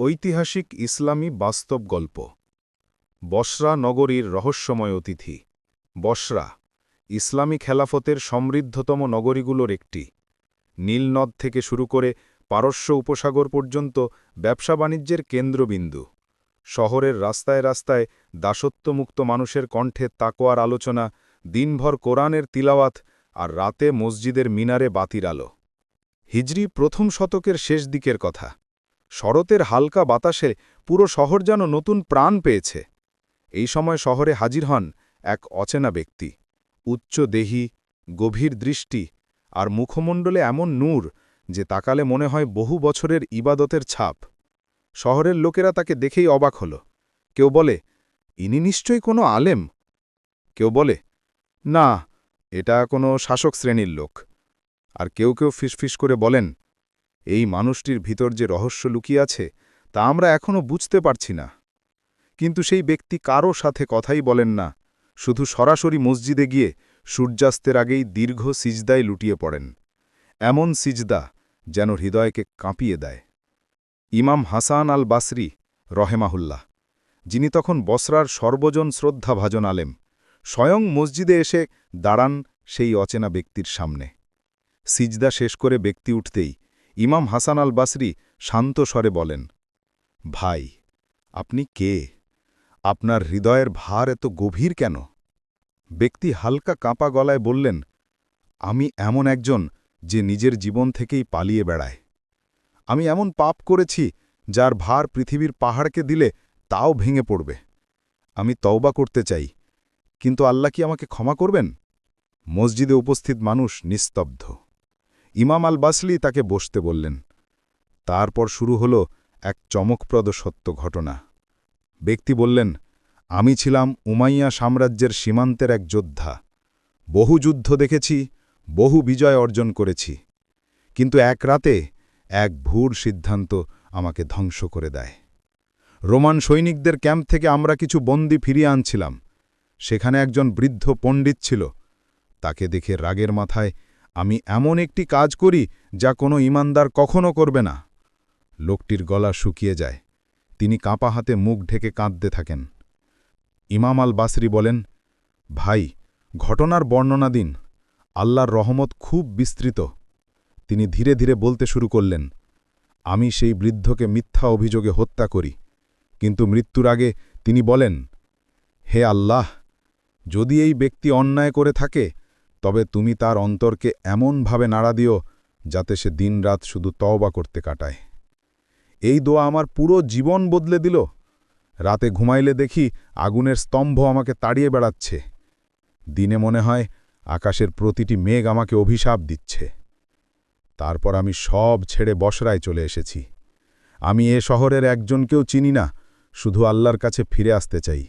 ঐতিহাসিক ইসলামী বাস্তব গল্প। বসরা নগরীর রহস্যময় অতিথি। বসরা, ইসলামী খেলাফতের সমৃদ্ধতম নগরীগুলোর একটি। নীলনদ থেকে শুরু করে পারস্য উপসাগর পর্যন্ত ব্যবসা বাণিজ্যের কেন্দ্রবিন্দু। শহরের রাস্তায় রাস্তায় দাসত্বমুক্ত মানুষের কণ্ঠে তাকোয়ার আলোচনা, দিনভর কোরআনের তিলাওয়াত আর রাতে মসজিদের মিনারে বাতির আলো। হিজরি প্রথম শতকের শেষ দিকের কথা। শরতের হালকা বাতাসে পুরো শহর যেন নতুন প্রাণ পেয়েছে। এই সময় শহরে হাজির হন এক অচেনা ব্যক্তি। উচ্চ দেহি, গভীর দৃষ্টি আর মুখমণ্ডলে এমন নূর যে তাকালে মনে হয় বহু বছরের ইবাদতের ছাপ। শহরের লোকেরা তাকে দেখেই অবাক হল। কেউ বলে, ইনি নিশ্চয়ই কোনো আলেম? কেউ বলে, না, এটা কোনো শাসক শ্রেণির লোক। আর কেউ কেউ ফিসফিস করে বলেন এই মানুষটির ভিতর যে রহস্য লুকিয়ে আছে, তা আমরা এখনও বুঝতে পারছি না। কিন্তু সেই ব্যক্তি কারও সাথে কথাই বলেন না, শুধু সরাসরি মসজিদে গিয়ে সূর্যাস্তের আগেই দীর্ঘ সিজদায় লুটিয়ে পড়েন। এমন সিজদা যেন হৃদয়কে কাঁপিয়ে দেয়। ইমাম হাসান আল বাসরি রহেমাহুল্লাহ, যিনি তখন বসরার সর্বজন শ্রদ্ধাভাজন আলেম, স্বয়ং মসজিদে এসে দাঁড়ান সেই অচেনা ব্যক্তির সামনে। সিজদা শেষ করে ব্যক্তি উঠতেই ইমাম হাসান আল বাসরি শান্ত স্বরে বলেন, ভাই, আপনি কে? আপনার হৃদয়ের ভার এত গভীর কেন? ব্যক্তি হালকা কাঁপা গলায় বললেন, আমি এমন একজন যে নিজের জীবন থেকেই পালিয়ে বেড়ায়। আমি এমন পাপ করেছি যার ভার পৃথিবীর পাহাড়কে দিলে তাও ভেঙে পড়বে। আমি তওবা করতে চাই, কিন্তু আল্লাহ কি আমাকে ক্ষমা করবেন? মসজিদে উপস্থিত মানুষ নিস্তব্ধ। ইমাম আল বাসলি তাকে বসতে বললেন। তারপর শুরু হল এক চমকপ্রদ সত্য ঘটনা। ব্যক্তি বললেন, আমি ছিলাম উমাইয়া সাম্রাজ্যের সীমান্তের এক যোদ্ধা। বহু যুদ্ধ দেখেছি, বহু বিজয় অর্জন করেছি। কিন্তু এক রাতে এক ভুর সিদ্ধান্ত আমাকে ধ্বংস করে দেয়। রোমান সৈনিকদের ক্যাম্প থেকে আমরা কিছু বন্দি ফিরিয়ে আনছিলাম। সেখানে একজন বৃদ্ধ পণ্ডিত ছিল। তাকে দেখে রাগের মাথায় আমি এমন একটি কাজ করি যা কোনো ইমানদার কখনো করবে না। লোকটির গলা শুকিয়ে যায়। তিনি কাঁপা হাতে মুখ ঢেকে কাঁদতে থাকেন। ইমাম আল বাসরি বলেন, ভাই, ঘটনার বর্ণনা দিন। আল্লাহর রহমত খুব বিস্তৃত। তিনি ধীরে ধীরে বলতে শুরু করলেন, আমি সেই বৃদ্ধকে মিথ্যা অভিযোগে হত্যা করি। কিন্তু মৃত্যুর আগে তিনি বলেন, হে আল্লাহ, যদি এই ব্যক্তি অন্যায় করে থাকে তবে তুমি তার অন্তরকে এমনভাবে নাড়া দিও যাতে সে দিনরাত শুধু তওবা করতে কাটায়। এই দোয়া আমার পুরো জীবন বদলে দিল। রাতে ঘুমাইলে দেখি আগুনের স্তম্ভ আমাকে তাড়িয়ে বেড়াচ্ছে। দিনে মনে হয় আকাশের প্রতিটি মেঘ আমাকে অভিশাপ দিচ্ছে। তারপর আমি সব ছেড়ে বসরায় চলে এসেছি। আমি এ শহরের একজনকেও চিনি না, শুধু আল্লাহর কাছে ফিরে আসতে চাই।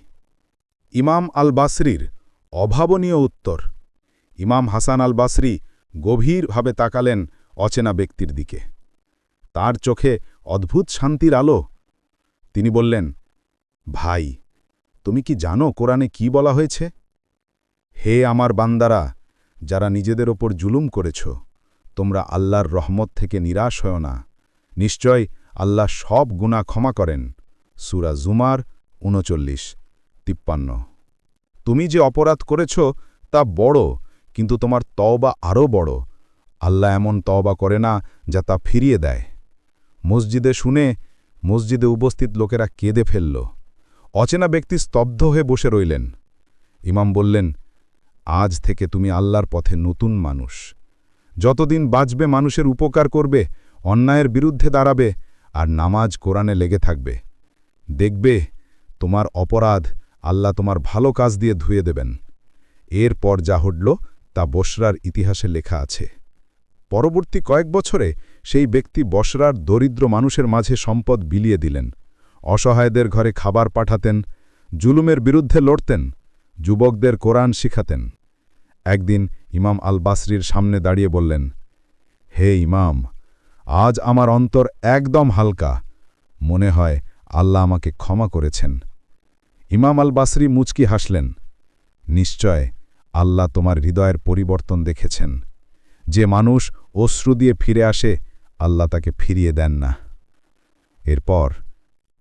ইমাম আল বাসরির অভাবনীয় উত্তর। ইমাম হাসান আল বাসরি গভীরভাবে তাকালেন অচেনা ব্যক্তির দিকে। তার চোখে অদ্ভুত শান্তির আলো। তিনি বললেন, ভাই, তুমি কি জানো কোরআনে কি বলা হয়েছে? হে আমার বান্দারা, যারা নিজেদের ওপর জুলুম করেছ, তোমরা আল্লাহর রহমত থেকে নিরাশ হও না। নিশ্চয় আল্লাহ সব গুণা ক্ষমা করেন। সুরা জুমার উনচল্লিশ, তিপ্পান্ন। তুমি যে অপরাধ করেছ তা বড় কিন্তু তোমার তওবা আরও বড়। আল্লাহ এমন তওবা করে না যা তা ফিরিয়ে দেয়। মসজিদে শুনে মসজিদে উপস্থিত লোকেরা কেঁদে ফেলল। অচেনা ব্যক্তি স্তব্ধ হয়ে বসে রইলেন। ইমাম বললেন, আজ থেকে তুমি আল্লাহর পথে নতুন মানুষ। যতদিন বাঁচবে মানুষের উপকার করবে, অন্যায়ের বিরুদ্ধে দাঁড়াবে, আর নামাজ কোরআনে লেগে থাকবে। দেখবে, তোমার অপরাধ আল্লাহ তোমার ভালো কাজ দিয়ে ধুয়ে দেবেন। এরপর যা হডল তা বসরার ইতিহাসে লেখা আছে। পরবর্তী কয়েক বছরে সেই ব্যক্তি বসরার দরিদ্র মানুষের মাঝে সম্পদ বিলিয়ে দিলেন, অসহায়দের ঘরে খাবার পাঠাতেন, জুলুমের বিরুদ্ধে লড়তেন, যুবকদের কোরআন শিখাতেন। একদিন ইমাম আল বাসরির সামনে দাঁড়িয়ে বললেন, হে ইমাম, আজ আমার অন্তর একদম হালকা। মনে হয় আল্লাহ আমাকে ক্ষমা করেছেন। ইমাম আল বাসরি মুচকি হাসলেন, নিশ্চয় আল্লাহ তোমার হৃদয়ের পরিবর্তন দেখেছেন। যে মানুষ অশ্রু দিয়ে ফিরে আসে, আল্লাহ তাকে ফিরিয়ে দেন না। এরপর,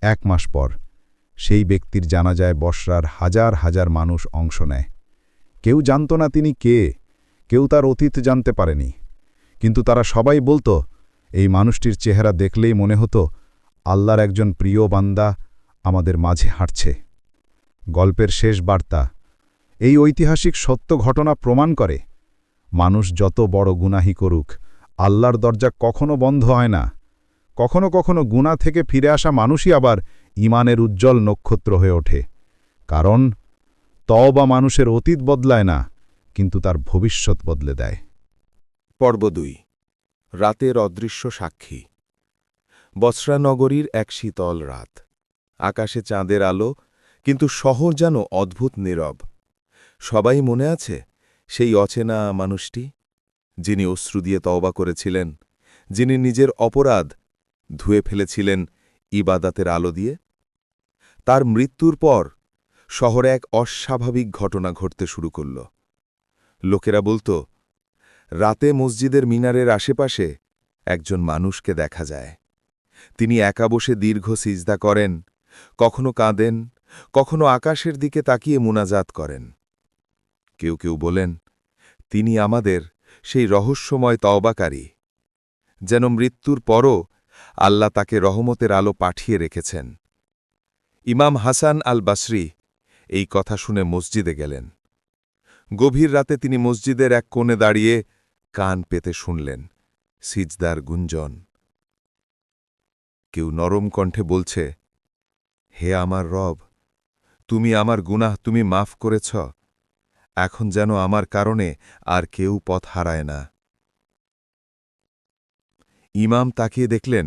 এক মাস পর, সেই ব্যক্তির জানাজায় বসরার হাজার হাজার মানুষ অংশ নেয়। কেউ জানত না তিনি কে, কেউ তার অতীত জানতে পারেনি। কিন্তু তারা সবাই বলতো, এই মানুষটির চেহারা দেখলেই মনে হতো, আল্লাহর একজন প্রিয় বান্দা আমাদের মাঝে হাঁটছে। গল্পের শেষ বার্তা এই ঐতিহাসিক সত্য ঘটনা প্রমাণ করে, মানুষ যত বড় গুনাহি করুক, আল্লাহর দরজা কখনো বন্ধ হয় না। কখনো কখনো গুণা থেকে ফিরে আসা মানুষই আবার ইমানের উজ্জ্বল নক্ষত্র হয়ে ওঠে। কারণ, তওবা মানুষের অতীত বদলায় না, কিন্তু তার ভবিষ্যৎ বদলে দেয়। পর্ব দুই, রাতের অদৃশ্য সাক্ষী। বসরা নগরীর এক শীতল রাত। আকাশে চাঁদের আলো, কিন্তু শহর যেন অদ্ভুত নীরব। সবাই মনে আছে সেই অচেনা মানুষটি, যিনি অশ্রু দিয়ে তওবা করেছিলেন, যিনি নিজের অপরাধ ধুয়ে ফেলেছিলেন ইবাদাতের আলো দিয়ে? তার মৃত্যুর পর শহরে এক অস্বাভাবিক ঘটনা ঘটতে শুরু করল। লোকেরা বলত, রাতে মসজিদের মিনারের আশেপাশে একজন মানুষকে দেখা যায়। তিনি একা বসে দীর্ঘ সিজদা করেন, কখনো কাঁদেন, কখনো আকাশের দিকে তাকিয়ে মুনাজাত করেন। কেউ কেউ বলেন, তিনি আমাদের সেই রহস্যময় তওবাকারী, যেন মৃত্যুর পরও আল্লাহ তাকে রহমতের আলো পাঠিয়ে রেখেছেন। ইমাম হাসান আল বাসরি এই কথা শুনে মসজিদে গেলেন। গভীর রাতে তিনি মসজিদের এক কোণে দাঁড়িয়ে কান পেতে শুনলেন, সিজদার গুঞ্জন। কেউ নরম কণ্ঠে বলছে, হে আমার রব, তুমি আমার গুনাহ তুমি মাফ করেছ এখন যেন আমার কারণে আর কেউ পথ হারায় না। ইমাম তাকিয়ে দেখলেন,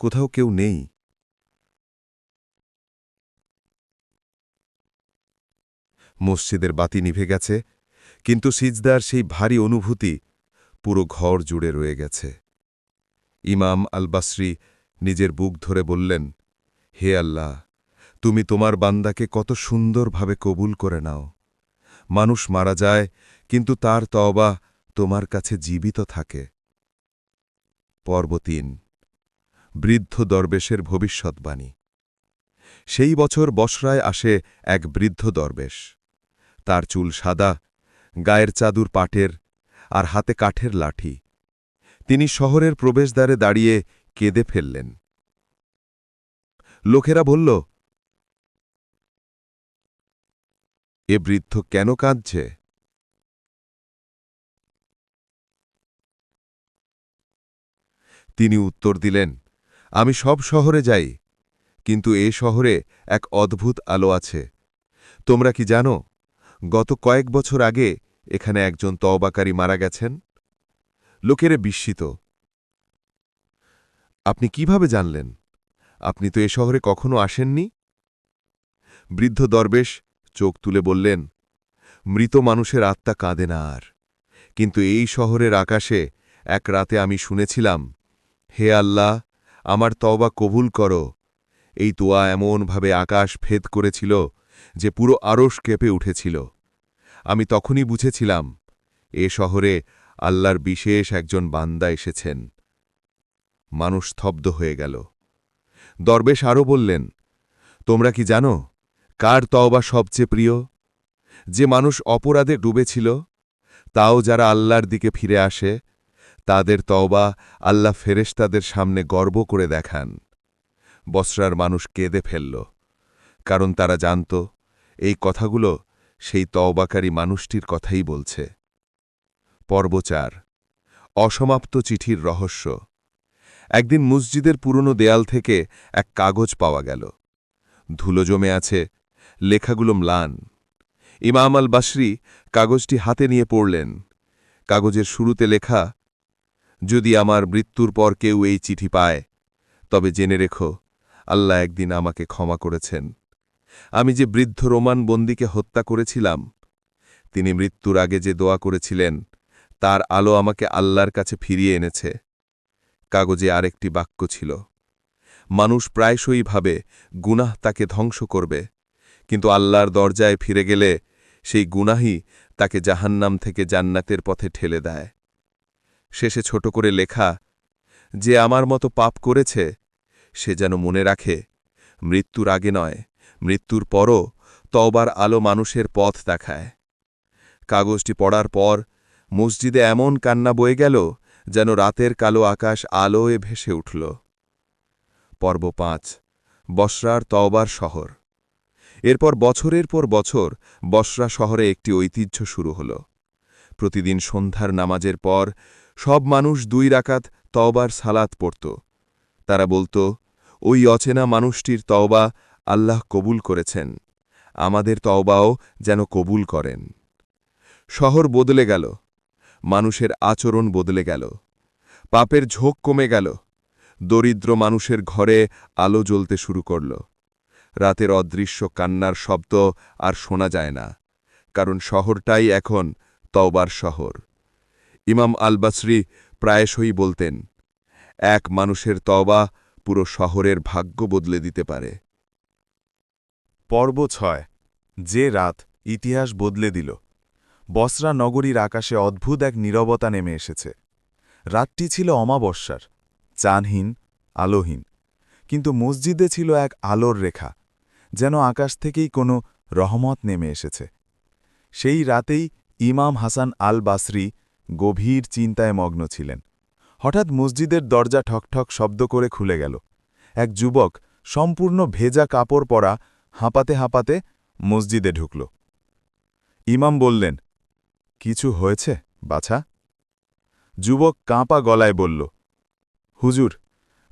কোথাও কেউ নেই। মসজিদের বাতি নিভে গেছে, কিন্তু সিজদার সেই ভারী অনুভূতি পুরো ঘর জুড়ে রয়ে গেছে। ইমাম আল বাসরি নিজের বুক ধরে বললেন, হে আল্লাহ! তুমি তোমার বান্দাকে কত সুন্দরভাবে কবুল করে নাও। মানুষ মারা যায়, কিন্তু তার তওবা তোমার কাছে জীবিত থাকে। পর্ব তিন। বৃদ্ধ দরবেশের ভবিষ্যৎবাণী। সেই বছর বসরায় আসে এক বৃদ্ধ দরবেশ। তার চুল সাদা, গায়ের চাদুর পাটের আর হাতে কাঠের লাঠি। তিনি শহরের প্রবেশদ্বারে দাঁড়িয়ে কেঁদে ফেললেন। লোকেরা বলল এ বৃদ্ধ কেন কাঁদছে? তিনি উত্তর দিলেন, আমি সব শহরে যাই, কিন্তু এ শহরে এক অদ্ভুত আলো আছে। তোমরা কি জানো, গত কয়েক বছর আগে এখানে একজন তওবাকারী মারা গেছেন? লোকেরে বিস্মিত। আপনি কীভাবে জানলেন? আপনি তো এ শহরে কখনো আসেননি? বৃদ্ধ দরবেশ চোখ তুলে বললেন, মৃত মানুষের আত্মা কাঁদে না আর। কিন্তু এই শহরের আকাশে এক রাতে আমি শুনেছিলাম, হে আল্লাহ, আমার তওবা কবুল করো। এই তোয়া এমনভাবে আকাশ ভেদ করেছিল যে পুরো আরশ কেঁপে উঠেছিল। আমি তখনই বুঝেছিলাম, এ শহরে আল্লাহর বিশেষ একজন বান্দা এসেছেন। মানুষ স্তব্ধ হয়ে গেল। দরবেশ আরও বললেন, তোমরা কি জানো কার তওবা সবচেয়ে প্রিয়? যে মানুষ অপরাধে ডুবেছিল, তাও যারা আল্লাহর দিকে ফিরে আসে, তাদের তওবা আল্লাহ ফেরেশতাদের সামনে গর্ব করে দেখান। বসরার মানুষ কেঁদে ফেলল, কারণ তারা জানত, এই কথাগুলো সেই তওবাকারী মানুষটির কথাই বলছে। পর্বচার অসমাপ্ত চিঠির রহস্য। একদিন মসজিদের পুরনো দেয়াল থেকে এক কাগজ পাওয়া গেল। ধুলো জমে আছে লেখাগুলো ম্লান। ইমাম আল বাসরি কাগজটি হাতে নিয়ে পড়লেন। কাগজের শুরুতে লেখা, যদি আমার মৃত্যুর পর কেউ এই চিঠি পায়, তবে জেনে রেখো, আল্লাহ একদিন আমাকে ক্ষমা করেছেন। আমি যে বৃদ্ধ রোমান বন্দীকে হত্যা করেছিলাম, তিনি মৃত্যুর আগে যে দোয়া করেছিলেন, তার আলো আমাকে আল্লাহর কাছে ফিরিয়ে এনেছে। কাগজে আরেকটি বাক্য ছিল, মানুষ প্রায়শই ভাবে, গুনাহ তাকে ধ্বংস করবে কিন্তু আল্লাহর দরজায় ফিরে গেলে সেই গুনাহি তাকে জাহান্নাম থেকে জান্নাতের পথে ঠেলে দেয়। শেষে ছোট করে লেখা, যে আমার মতো পাপ করেছে, সে যেন মনে রাখে, মৃত্যুর আগে নয়, মৃত্যুর পরও তওবার আলো মানুষের পথ দেখায়। কাগজটি পড়ার পর মসজিদে এমন কান্না বয়ে গেল যেন রাতের কালো আকাশ আলোয় ভেসে উঠল। পর্ব পাঁচ, বসরার তওবার শহর। এরপর বছরের পর বছর বসরা শহরে একটি ঐতিহ্য শুরু হল। প্রতিদিন সন্ধ্যার নামাজের পর সব মানুষ দুই রাকাত তওবার সালাত পড়ত। তারা বলতো, ওই অচেনা মানুষটির তওবা আল্লাহ কবুল করেছেন। আমাদের তওবাও যেন কবুল করেন। শহর বদলে গেল। মানুষের আচরণ বদলে গেল। পাপের ঝোঁক কমে গেল। দরিদ্র মানুষের ঘরে আলো জ্বলতে শুরু করল। রাতের অদৃশ্য কান্নার শব্দ আর শোনা যায় না, কারণ শহরটাই এখন তওবার শহর। ইমাম আল বাসরি প্রায়শই বলতেন, এক মানুষের তওবা পুরো শহরের ভাগ্য বদলে দিতে পারে। পর্ব ছয়, যে রাত ইতিহাস বদলে দিল। বসরা নগরীর আকাশে অদ্ভুত এক নীরবতা নেমে এসেছে। রাতটি ছিল অমাবস্যার চানহীন আলোহীন, কিন্তু মসজিদে ছিল এক আলোর রেখা। যেন আকাশ থেকেই কোনো রহমত নেমে এসেছে। সেই রাতেই ইমাম হাসান আল বাসরি গভীর চিন্তায় মগ্ন ছিলেন। হঠাৎ মসজিদের দরজা ঠকঠক শব্দ করে খুলে গেল। এক যুবক সম্পূর্ণ ভেজা কাপড় পরা হাঁপাতে হাঁপাতে মসজিদে ঢুকল। ইমাম বললেন, কিছু হয়েছে, বাছা? যুবক কাঁপা গলায় বলল, হুজুর,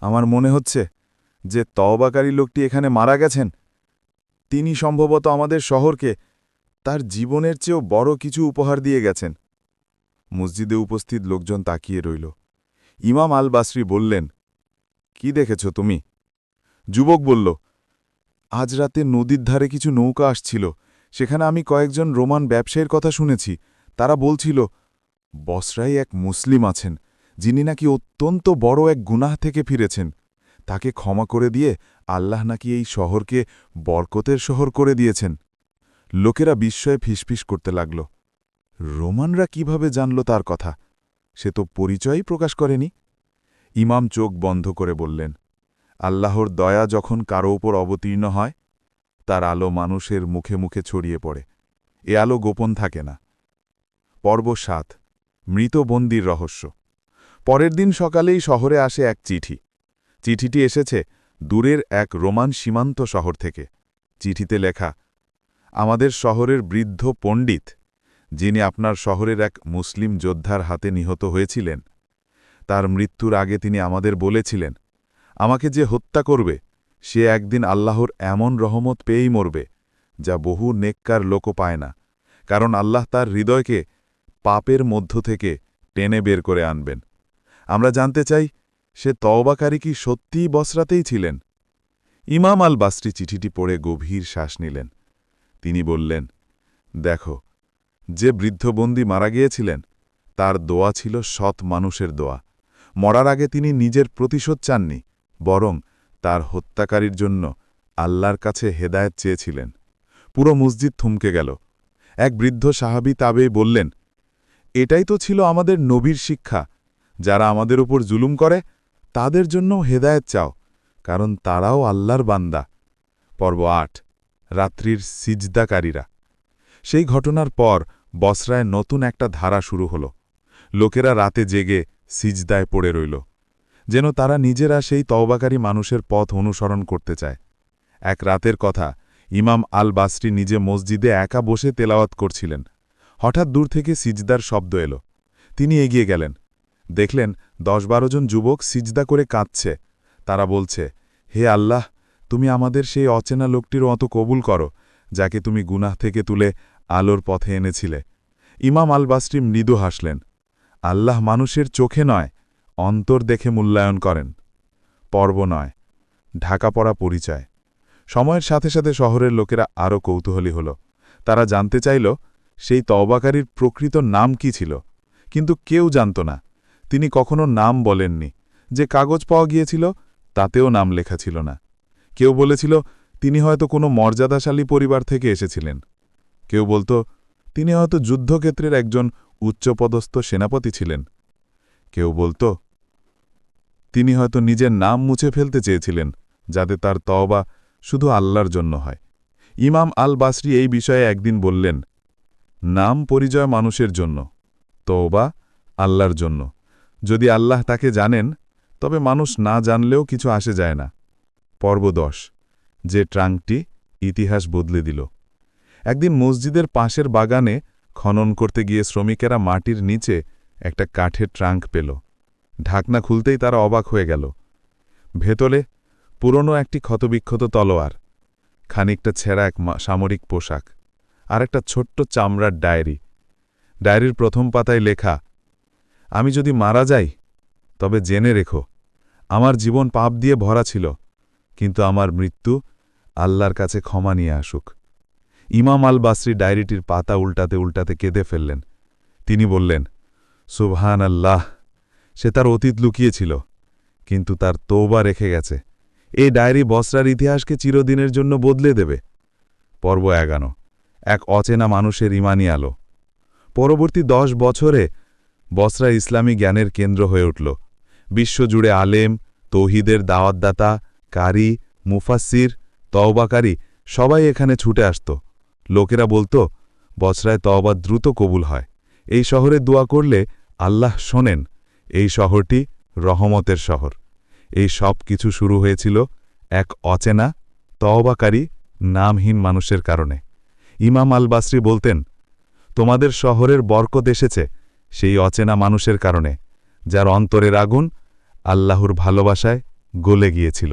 আমার মনে হচ্ছে যে তওবাকারী লোকটি এখানে মারা গেছেন। তিনি সম্ভবত আমাদের শহরকে তার জীবনের চেয়েও বড় কিছু উপহার দিয়ে গেছেন। মসজিদে উপস্থিত লোকজন তাকিয়ে রইল। ইমাম আল বাসরি বললেন, কি দেখেছ তুমি? যুবক বলল, আজ রাতে নদীর ধারে কিছু নৌকা আসছিল। সেখানে আমি কয়েকজন রোমান ব্যবসায়ীর কথা শুনেছি। তারা বলছিল, বসরাই এক মুসলিম আছেন, যিনি নাকি অত্যন্ত বড় এক গুনাহ থেকে ফিরেছেন। তাকে ক্ষমা করে দিয়ে আল্লাহ নাকি এই শহরকে বরকতের শহর করে দিয়েছেন। লোকেরা বিস্ময়ে ফিসফিস করতে লাগল। রোমানরা কীভাবে জানল তার কথা? সে তো পরিচয়ই প্রকাশ করেনি। ইমাম চোখ বন্ধ করে বললেন, আল্লাহর দয়া যখন কারও ওপর অবতীর্ণ হয়, তার আলো মানুষের মুখে মুখে ছড়িয়ে পড়ে। এ আলো গোপন থাকে না। পর্ব সাত মৃতবন্দির রহস্য। পরের দিন সকালেই শহরে আসে এক চিঠি। চিঠিটি এসেছে দূরের এক রোমান সীমান্ত শহর থেকে। চিঠিতে লেখা, আমাদের শহরের বৃদ্ধ পণ্ডিত, যিনি আপনার শহরের এক মুসলিম যোদ্ধার হাতে নিহত হয়েছিলেন, তার মৃত্যুর আগে তিনি আমাদের বলেছিলেন, আমাকে যে হত্যা করবে, সে একদিন আল্লাহর এমন রহমত পেয়েই মরবে, যা বহু নেককার লোকও পায় না, কারণ আল্লাহ তার হৃদয়কে পাপের মধ্য থেকে টেনে বের করে আনবেন। আমরা জানতে চাই সে তওবাকারী কি সত্যিই বসরাতেই ছিলেন? ইমাম আল বাস্রি চিঠিটি পড়ে গভীর শ্বাস নিলেন। তিনি বললেন, দেখো, যে বৃদ্ধবন্দী মারা গিয়েছিলেন, তার দোয়া ছিল সৎ মানুষের দোয়া। মরার আগে তিনি নিজের প্রতিশোধ চাননি, বরং তার হত্যাকারীর জন্য আল্লাহর কাছে হেদায়েত চেয়েছিলেন। পুরো মসজিদ থমকে গেল। এক বৃদ্ধ সাহাবি তাবেই বললেন, এটাই তো ছিল আমাদের নবীর শিক্ষা। যারা আমাদের উপর জুলুম করে তাদের জন্য হেদায়েত চাও, কারণ তারাও আল্লাহর বান্দা। পর্ব আট, রাত্রির সিজদাকারীরা। সেই ঘটনার পর বসরায় নতুন একটা ধারা শুরু হল। লোকেরা রাতে জেগে সিজদায় পড়ে রইল, যেন তারা নিজেরা সেই তওবাকারী মানুষের পথ অনুসরণ করতে চায়। এক রাতের কথা, ইমাম আল বাসরি নিজে মসজিদে একা বসে তেলাওয়াত করছিলেন। হঠাৎ দূর থেকে সিজদার শব্দ এল। তিনি এগিয়ে গেলেন। দেখলেন দশ বারো জন যুবক সিজদা করে কাঁদছে। তারা বলছে, হে আল্লাহ, তুমি আমাদের সেই অচেনা লোকটির অত কবুল করো, যাকে তুমি গুনাহ থেকে তুলে আলোর পথে এনেছিলে। ইমাম আল বাসরি মৃদু হাসলেন, আল্লাহ মানুষের চোখে নয়, অন্তর দেখে মূল্যায়ন করেন। পর্ব নয়, ঢাকা পড়া পরিচয়। সময়ের সাথে সাথে শহরের লোকেরা আরও কৌতূহলী হল। তারা জানতে চাইল, সেই তওবাকারীর প্রকৃত নাম কি ছিল, কিন্তু কেউ জানত না। তিনি কখনো নাম বলেননি। যে কাগজ পাওয়া গিয়েছিল, তাতেও নাম লেখা ছিল না। কেউ বলেছিল, তিনি হয়তো কোনো মর্যাদাশালী পরিবার থেকে এসেছিলেন। কেউ বলতো, তিনি হয়তো যুদ্ধক্ষেত্রের একজন উচ্চপদস্থ সেনাপতি ছিলেন। কেউ বলতো, তিনি হয়তো নিজের নাম মুছে ফেলতে চেয়েছিলেন, যাতে তার তওবা শুধু আল্লাহর জন্য হয়। ইমাম আল বাসরি এই বিষয়ে একদিন বললেন, নাম পরিচয় মানুষের জন্য, তওবা আল্লাহর জন্য। যদি আল্লাহ তাকে জানেন, তবে মানুষ না জানলেও কিছু আসে যায় না। পর্ব দশ, যে ট্রাঙ্কটি ইতিহাস বদলে দিল। একদিন মসজিদের পাশের বাগানে খনন করতে গিয়ে শ্রমিকেরা মাটির নিচে একটা কাঠের ট্রাঙ্ক পেল। ঢাকনা খুলতেই তারা অবাক হয়ে গেল। ভেতরে পুরনো একটি ক্ষতবিক্ষত তলোয়ার, খানিকটা ছেঁড়া এক সামরিক পোশাক, আর একটা ছোট্ট চামড়ার ডায়েরি। ডায়েরির প্রথম পাতায় লেখা আমি যদি মারা যাই, তবে জেনে রেখো, আমার জীবন পাপ দিয়ে ভরা ছিল, কিন্তু আমার মৃত্যু আল্লাহর কাছে ক্ষমা নিয়ে আসুক। ইমাম আল বাসরি ডায়েরিটির পাতা উল্টাতে উল্টাতে কেঁদে ফেললেন। তিনি বললেন সুবহান আল্লাহ সে তার অতীত লুকিয়েছিল, কিন্তু তার তৌবা রেখে গেছে। এই ডায়েরি বসরার ইতিহাসকে চিরদিনের জন্য বদলে দেবে। পর্ব এগানো এক অচেনা মানুষের ইমানি আলো। পরবর্তী দশ বছরে বসরা ইসলামী জ্ঞানের কেন্দ্র হয়ে উঠল। বিশ্বজুড়ে আলেম, তৌহিদের দাওয়াতদাতা, কারি মুফাসির তওবাকারী সবাই এখানে ছুটে আসত। লোকেরা বলতো, বসরায় তওবা দ্রুত কবুল হয়। এই শহরে দোয়া করলে আল্লাহ শোনেন, এই শহরটি রহমতের শহর। এই সব কিছু শুরু হয়েছিল এক অচেনা, তওবাকারী, নামহীন মানুষের কারণে। ইমাম আল বাসরি বলতেন, তোমাদের শহরের বরকত এসেছে সেই অচেনা মানুষের কারণে যার অন্তরের আগুন আল্লাহর ভালোবাসায় গলে গিয়েছিল।